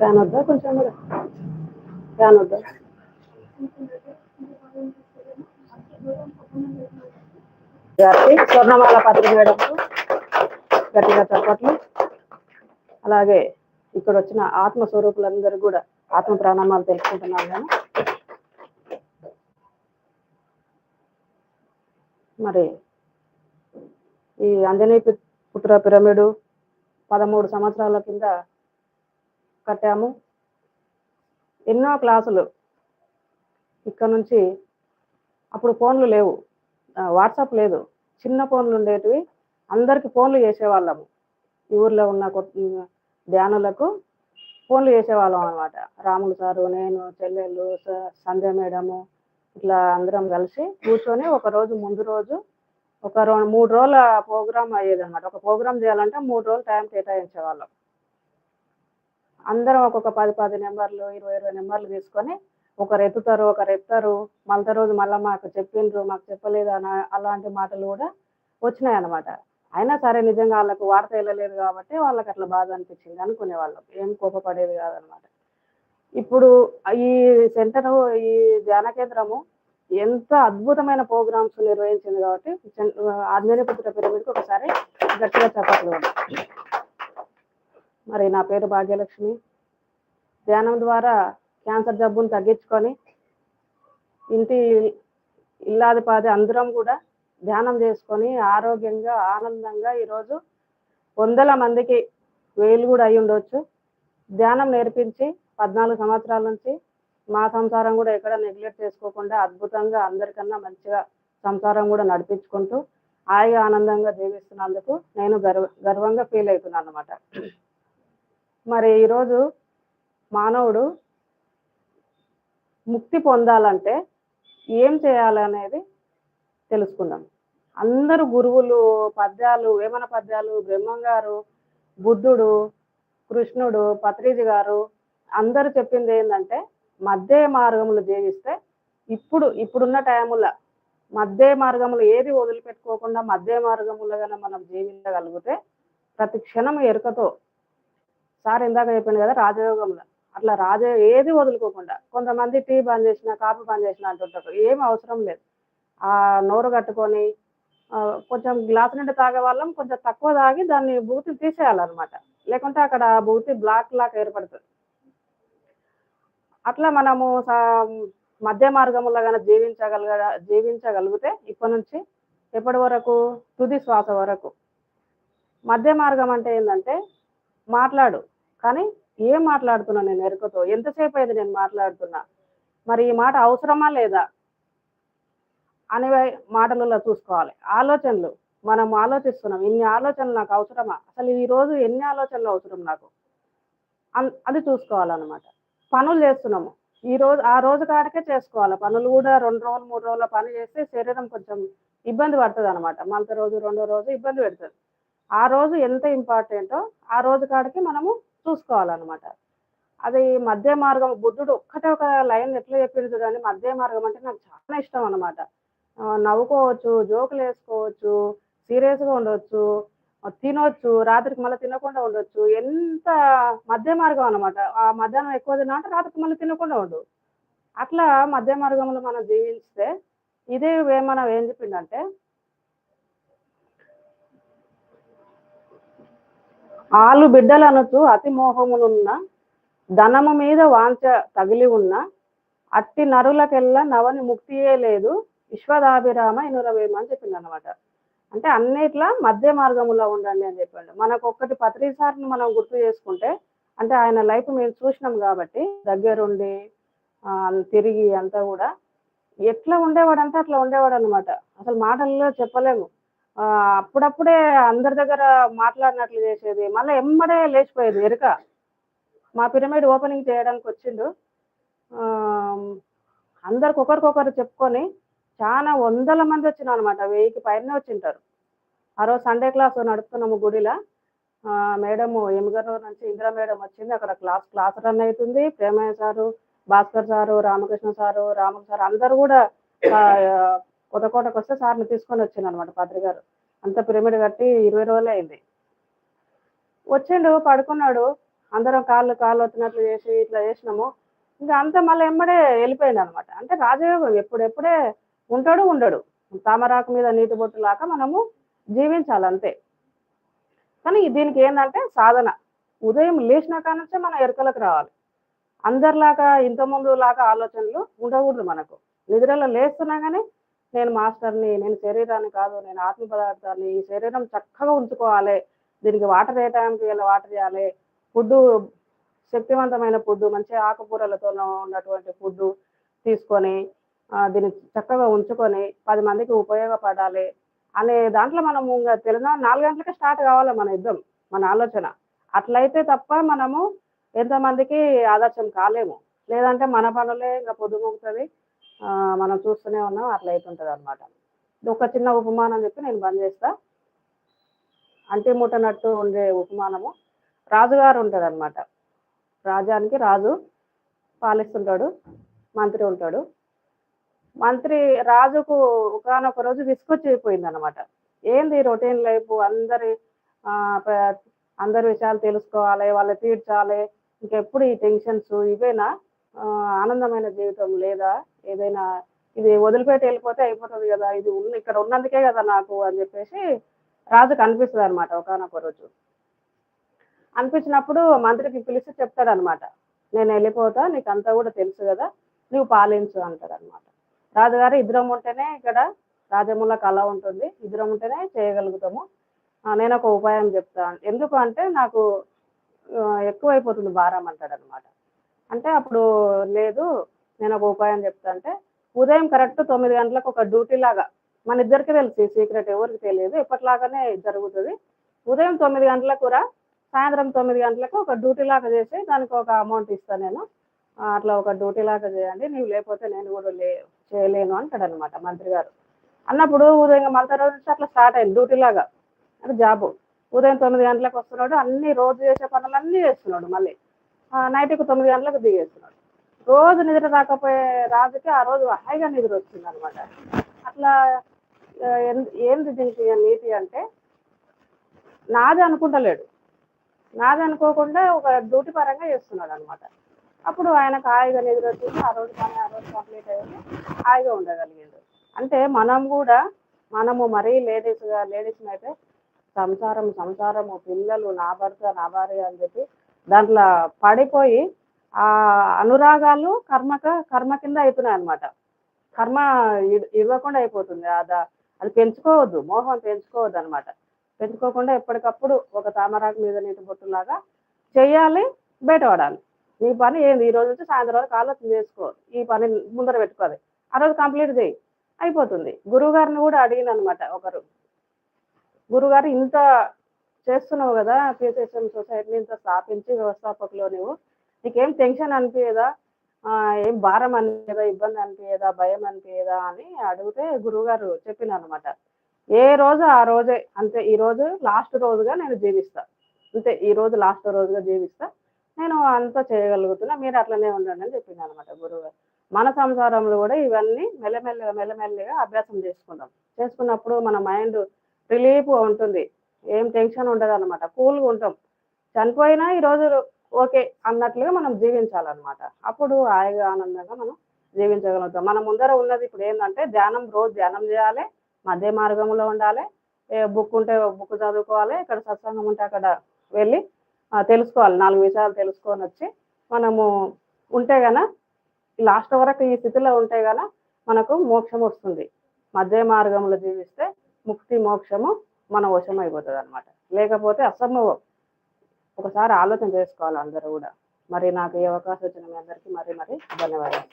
Fan వద్దా? కొంచెం కూడా ఫ్యాన్ వద్దా? గారికి స్వర్ణమాల పత్రిక మేడం గట్టిగా చప్పట్లు అలాగే ఇక్కడ వచ్చిన ఆత్మ స్వరూపులందరూ కూడా ఆత్మ ప్రాణామాలు తెలుసుకుంటున్నాను నేను మరి ఈ అంజనీ పుత్ర పిరమిడు పదమూడు సంవత్సరాల కింద కట్టాము. ఎన్నో క్లాసులు ఇక్కడ నుంచి అప్పుడు ఫోన్లు లేవు. వాట్సాప్ లేదు. చిన్న ఫోన్లు ఉండేటివి. అందరికి ఫోన్లు చేసేవాళ్ళము. ఈ ఊర్లో ఉన్న ధ్యానులకు ఫోన్లు చేసేవాళ్ళం అనమాట రాములు సారు నేను చెల్లెళ్ళు స- సంధ్య మేడము ఇట్లా అందరం కలిసి కూర్చొని ఒక రోజు ముందు రోజు ఒక రెండు మూడు రోజుల ప్రోగ్రామ్ అయ్యేది అనమాట ఒక ప్రోగ్రామ్ చేయాలంటే మూడు రోజులు టైం కేటాయించేవాళ్ళం. అందరం ఒక్కొక్క పది పది నెంబర్లు ఇరవై ఇరవై నెంబర్లు తీసుకొని ఒకరు ఎత్తుతారు ఒకరు ఎత్తారు మళ్ళీ రోజు మళ్ళీ మాకు చెప్పిండ్రు మాకు చెప్పలేదు అని అలాంటి మాటలు కూడా వచ్చినాయి అనమాట అయినా సరే నిజంగా వాళ్ళకు వార్త వెళ్ళలేదు కాబట్టి వాళ్ళకి అట్లా బాధ అనిపించింది అనుకునేవాళ్ళం ఏం కోపపడేది కాదనమాట ఇప్పుడు ఈ సెంటర్ ఈ ధ్యాన కేంద్రము ఎంత అద్భుతమైన ప్రోగ్రామ్స్ నిర్వహించింది కాబట్టి ఆధ్వర్యపుత్ర పిరమిడ్కి ఒకసారి గట్టిగా చెప్పట్లు మరి నా పేరు భాగ్యలక్ష్మి. ధ్యానం ద్వారా క్యాన్సర్ జబ్బును తగ్గించుకొని ఇంటి ఇల్లాది పాది అందరం కూడా ధ్యానం చేసుకొని ఆరోగ్యంగా ఆనందంగా ఈరోజు వందల మందికి వేలు కూడా అయి ఉండొచ్చు. ధ్యానం నేర్పించి పద్నాలుగు సంవత్సరాల నుంచి మా సంసారం కూడా ఎక్కడ నెగ్లెక్ట్ చేసుకోకుండా అద్భుతంగా అందరికన్నా మంచిగా సంసారం కూడా నడిపించుకుంటూ హాయిగా ఆనందంగా జీవిస్తున్నందుకు నేను గర్వ గర్వంగా ఫీల్ అవుతున్నాను అనమాట మరి ఈరోజు మానవుడు ముక్తి పొందాలంటే ఏం చేయాలనేది తెలుసుకుందాం. అందరూ గురువులు పద్యాలు వేమన పద్యాలు బ్రహ్మం గారు బుద్ధుడు కృష్ణుడు పత్రిజి గారు అందరూ చెప్పింది ఏంటంటే మధ్య మార్గములు జీవిస్తే ఇప్పుడు ఇప్పుడున్న టైములో మధ్య మార్గములు ఏది వదిలిపెట్టుకోకుండా మధ్య మార్గములుగానే మనం జీవించగలిగితే ప్రతి క్షణం ఎరుకతో సార్ ఇందాక చెప్పింది కదా రాజయోగంలో. అట్లా రాజ ఏది వదులుకోకుండా కొంతమంది టీ బంద్ చేసిన కాఫీ బంద్ చేసిన అంటుంటారు. ఏం అవసరం లేదు. ఆ నోరు కట్టుకొని కొంచెం గ్లాస్ నిండి తాగే వాళ్ళం కొంచెం తక్కువ తాగి దాన్ని బూతి తీసేయాలన్నమాట. లేకుంటే అక్కడ బూతి బ్లాక్ లాగా ఏర్పడుతుంది. అట్లా మనము మధ్య మార్గంలో కానీ జీవించగలగ జీవించగలిగితే ఇప్పటి నుంచి ఎప్పటి వరకు? తుది శ్వాస వరకు. మధ్య మార్గం అంటే ఏంటంటే మాట్లాడు. కానీ ఏం మాట్లాడుతున్నా నేను ఎరుకతో? ఎంతసేపు అయింది నేను మాట్లాడుతున్నా? మరి ఈ మాట అవసరమా లేదా? అనే మాటలలో చూసుకోవాలి. ఆలోచనలు. మనం ఆలోచిస్తున్నాం. ఇన్ని ఆలోచనలు నాకు అవసరమా? అసలు ఈ రోజు ఎన్ని ఆలోచనలు అవసరం నాకు? అన్- అది చూసుకోవాలన్నమాట. పనులు చేస్తున్నాము. ఈ రోజు ఆ రోజు కాడికే చేసుకోవాలి. పనులు కూడా రెండు రోజులు మూడు రోజుల పని చేస్తే శరీరం కొంచెం ఇబ్బంది పడుతుంది అనమాట మళ్ళీ రోజు రెండో రోజు ఇబ్బంది పెడుతుంది. ఆ రోజు ఎంత ఇంపార్టెంటో ఆ రోజు కాడికి మనము చూసుకోవాలన్నమాట. అది మధ్య మార్గం బుద్ధుడు ఒక్కటే ఒక లైన్ ఎట్లా చెప్పింది కానీ మధ్య మార్గం అంటే నాకు చాలా ఇష్టం అనమాట నవ్వుకోవచ్చు జోకులు వేసుకోవచ్చు సీరియస్గా ఉండొచ్చు తినొచ్చు రాత్రికి మళ్ళీ తినకుండా ఉండొచ్చు. ఎంత మధ్య మార్గం అనమాట ఆ మధ్యాహ్నం ఎక్కువ తిన్నా అంటే రాత్రికి మళ్ళీ తినకుండా ఉండు. అట్లా మధ్య మార్గంలో మనం జీవిస్తే ఇదే మనం ఏం చెప్పిండంటే ఆలు బిడ్డలనుచు అతి మోహమునున్న ధనము మీద వాంఛ తగిలి ఉన్న అట్టి నరులకెల్లా నవని ముక్తియే లేదు విశ్వదాభిరామ ఇనురవేమ అని చెప్పింది అనమాట అంటే అన్నిట్లా మధ్య మార్గములో ఉండండి అని చెప్పండి. మనకు ఒక్కటి పత్రిసార్ని మనం గుర్తు చేసుకుంటే అంటే ఆయన లైఫ్ మేము చూసినాం కాబట్టి దగ్గరుండి తిరిగి అంతా కూడా ఎట్లా ఉండేవాడు అంటే అట్లా ఉండేవాడు అనమాట అసలు మాటల్లో చెప్పలేము. అప్పుడప్పుడే అందరి దగ్గర మాట్లాడినట్లు చేసేది. మళ్ళీ ఎమ్మడే లేచిపోయేది ఎరుక. మా పిరమిడ్ ఓపెనింగ్ చేయడానికి వచ్చిండు. ఆ, అందరికి ఒకరికొకరు చెప్పుకొని చాలా వందల మంది వచ్చినారు అనమాట వెయ్యికి పైన వచ్చింటారు. ఆ రోజు సండే క్లాస్ నడుపుతున్నాము గుడిలో. ఆ, మేడం ఎమగనూరు నుంచి ఇందిరా మేడం వచ్చింది. అక్కడ క్లాస్ క్లాస్ రన్ అవుతుంది Premayya sir Bhaskar sir Ramakrishna sir Ramakrishna sir అందరు కూడా కొత్తకోటకు కొత్త కోటకు వస్తే సార్ని తీసుకొని వచ్చాను అనమాట పాత్రి గారు. అంత పిరమిడ్ కట్టి ఇరవై రోజులే అయింది. వచ్చిండు పడుకున్నాడు. అందరం కాళ్ళు కాళ్ళు వచ్చినట్లు చేసి ఇట్లా చేసినాము. ఇంకా అంతా మళ్ళీ ఎమ్మడే వెళ్ళిపోయింది అనమాట అంటే రాజయోగం ఎప్పుడెప్పుడే ఉంటాడు ఉండడు. తామరాకు మీద నీటి బొట్టు లాగా మనము జీవించాలి అంతే కానీ దీనికి ఏంటంటే సాధన. ఉదయం లేచిన కానుంచే మన ఎరుకలకు రావాలి. అందరిలాగా ఇంతకుముందు లాగా ఆలోచనలు ఉండకూడదు మనకు. నిద్రలో లేస్తున్నా కానీ నేను మాస్టర్ని నేను శరీరాన్ని కాదు నేను ఆత్మ పదార్థాన్ని ఈ శరీరం చక్కగా ఉంచుకోవాలి. దీనికి వాటర్ ఏ టైంకి వెళ్ళి వాటర్ చేయాలి? ఫుడ్ శక్తివంతమైన ఫుడ్ మంచి ఆకుకూరలతో ఉన్నటువంటి ఫుడ్ తీసుకొని దీన్ని చక్కగా ఉంచుకొని పది మందికి ఉపయోగపడాలి అనే దాంట్లో మనం ఇంకా తెలిసిన నాలుగు గంటలకే స్టార్ట్ కావాలి మన యుద్ధం మన ఆలోచన. అట్లయితే తప్ప మనము ఎంతమందికి ఆదర్శం కాలేము. లేదంటే మన పనులే ఇంకా పొద్దుమొగుతుంది మనం చూస్తూనే ఉన్నాం అట్లా అవుతుంటుంది అనమాట ఒక చిన్న ఉపమానం చెప్పి నేను బంద్ చేస్తా. అంటి ముట్టనట్టు ఉండే ఉపమానము. రాజుగారు ఉంటాడు అనమాట రాజానికి రాజు పాలిస్తుంటాడు మంత్రి ఉంటాడు. మంత్రి రాజుకు ఒకనొక రోజు విసుకొచ్చిపోయింది అనమాట ఏంది రొటీన్ లైఫ్? అందరి అందరి విషయాలు తెలుసుకోవాలి వాళ్ళు తీర్చాలి ఇంకెప్పుడు ఈ టెన్షన్స్ ఇవేనా? ఆనందమైన జీవితం లేదా ఏదైనా ఇది వదిలిపెట్టి వెళ్ళిపోతే అయిపోతుంది కదా ఇది ఉన్న ఇక్కడ ఉన్నందుకే కదా నాకు అని చెప్పేసి రాజుకు అనిపిస్తుంది అనమాట ఒకనొక రోజు. అనిపించినప్పుడు మంత్రికి పిలిచి చెప్తాడు అనమాట నేను వెళ్ళిపోతా నీకు అంతా కూడా తెలుసు కదా నువ్వు పాలించు అంటాడు అనమాట రాజుగారు ఇద్దరం ఉంటేనే ఇక్కడ రాజముల కళ ఉంటుంది ఇద్దరం ఉంటేనే చేయగలుగుతాము. నేను ఒక ఉపాయం చెప్తాను. ఎందుకు అంటే నాకు ఎక్కువైపోతుంది భారం అంటాడు అనమాట అంటే అప్పుడు లేదు నేను ఒక ఉపాయం చెప్తా అంటే ఉదయం కరెక్ట్ తొమ్మిది గంటలకు ఒక డ్యూటీ లాగా మన ఇద్దరికి తెలుసు సీక్రెట్ ఎవరికి తెలియదు ఎప్పటిలాగానే జరుగుతుంది. ఉదయం తొమ్మిది గంటలకు కూడా సాయంత్రం తొమ్మిది గంటలకు ఒక డ్యూటీ లాగా చేసి దానికి ఒక అమౌంట్ ఇస్తాను నేను. అట్లా ఒక డ్యూటీ లాగా చేయండి నీవు లేకపోతే నేను కూడా లే చేయలేను అంటాడు అనమాట మంత్రి గారు. అన్నప్పుడు ఉదయం మళ్ళీ రోజు నుంచి అట్లా స్టార్ట్ అయింది డ్యూటీ లాగా. అంటే జాబు ఉదయం తొమ్మిది గంటలకు వస్తున్నాడు అన్ని రోజు చేసే పనులన్నీ చేస్తున్నాడు మళ్ళీ. నైట్ నైట్కి తొమ్మిది గంటలకు దిగేస్తున్నాడు. రోజు నిద్ర రాకపోయే రాజుకి ఆ రోజు హాయిగా నిద్ర వచ్చింది అనమాట అట్లా ఏంది దీనికి నీతి అంటే నాది అనుకుంటలేడు. నాది అనుకోకుండా ఒక డ్యూటీ పరంగా చేస్తున్నాడు అనమాట అప్పుడు ఆయనకు హాయిగా నిద్ర వచ్చింది. ఆ రోజు కానీ ఆ రోజు కంప్లీట్ అయ్యింది హాయిగా ఉండగలిగిండు. అంటే మనం కూడా మనము మరీ లేడీస్గా లేడీస్ని అయితే సంసారం సంసారము పిల్లలు నా భర్త నా భార్య అని చెప్పి దాంట్లో పడిపోయి ఆ అనురాగాలు కర్మక కర్మ కింద అయిపోయినాయి అనమాట కర్మ ఇవ్వకుండా అయిపోతుంది. అది అది పెంచుకోవద్దు. మోహం పెంచుకోవద్దు అనమాట పెంచుకోకుండా ఎప్పటికప్పుడు ఒక తామరాకు మీద నీటి బొట్టులాగా చేయాలి బయటపడాలి నీ పని ఏంది? ఈ రోజు నుంచి సాయంత్రం వరకు ఆలోచన చేసుకో. ఈ పని ముందర పెట్టుకోవాలి. ఆ రోజు కంప్లీట్ చేయి. అయిపోతుంది. గురువుగారిని కూడా అడిగిన అనమాట ఒకరు. గురుగారు ఇంత చేస్తున్నావు కదా పిఎస్ఎస్ఎం సొసైటీని ఇంత స్థాపించి వ్యవస్థాపకులు నువ్వు నీకేం టెన్షన్ అనిపించదా ఏం భారం అనిపించదా ఇబ్బంది అనిపించదా భయం అనిపించదా అని అడిగితే గురువుగారు చెప్పిన అనమాట ఏ రోజు ఆ రోజే అంతే ఈ రోజు లాస్ట్ రోజుగా నేను జీవిస్తా. అంతే ఈ రోజు లాస్ట్ రోజుగా జీవిస్తా. నేను అంతా చేయగలుగుతున్నా మీరు అట్లనే ఉండండి అని చెప్పింది అనమాట గురువుగారు. మన సంసారంలో కూడా ఇవన్నీ మెల్లమెల్లగా మెల్లమెల్లగా అభ్యాసం చేసుకుందాం. చేసుకున్నప్పుడు మన మైండ్ రిలీఫ్ ఉంటుంది. ఏం టెన్షన్ ఉండదు అనమాట కూల్గా ఉంటాం. చనిపోయినా ఈరోజు ఓకే అన్నట్లుగా మనం జీవించాలన్నమాట. అప్పుడు హాయిగా ఆనందంగా మనం జీవించగలుగుతాం. మన ముందర ఉన్నది ఇప్పుడు ఏంటంటే ధ్యానం రోజు ధ్యానం చేయాలి మధ్య మార్గంలో ఉండాలి ఏ బుక్ ఉంటే బుక్ చదువుకోవాలి ఇక్కడ సత్సంగం ఉంటే అక్కడ వెళ్ళి తెలుసుకోవాలి. నాలుగు విషయాలు తెలుసుకొని వచ్చి మనము ఉంటే గన లాస్ట్ వరకు ఈ స్థితిలో ఉంటే గన మనకు మోక్షం వస్తుంది. మధ్య మార్గంలో జీవిస్తే ముక్తి మోక్షము మన వశం అయిపోతుంది అనమాట లేకపోతే అసంభవం ఒకసారి ఆలోచన చేసుకోవాలి అందరూ కూడా. మరి నాకు ఈ అవకాశం వచ్చిన మీ అందరికీ మరి మరి ధన్యవాదాలు.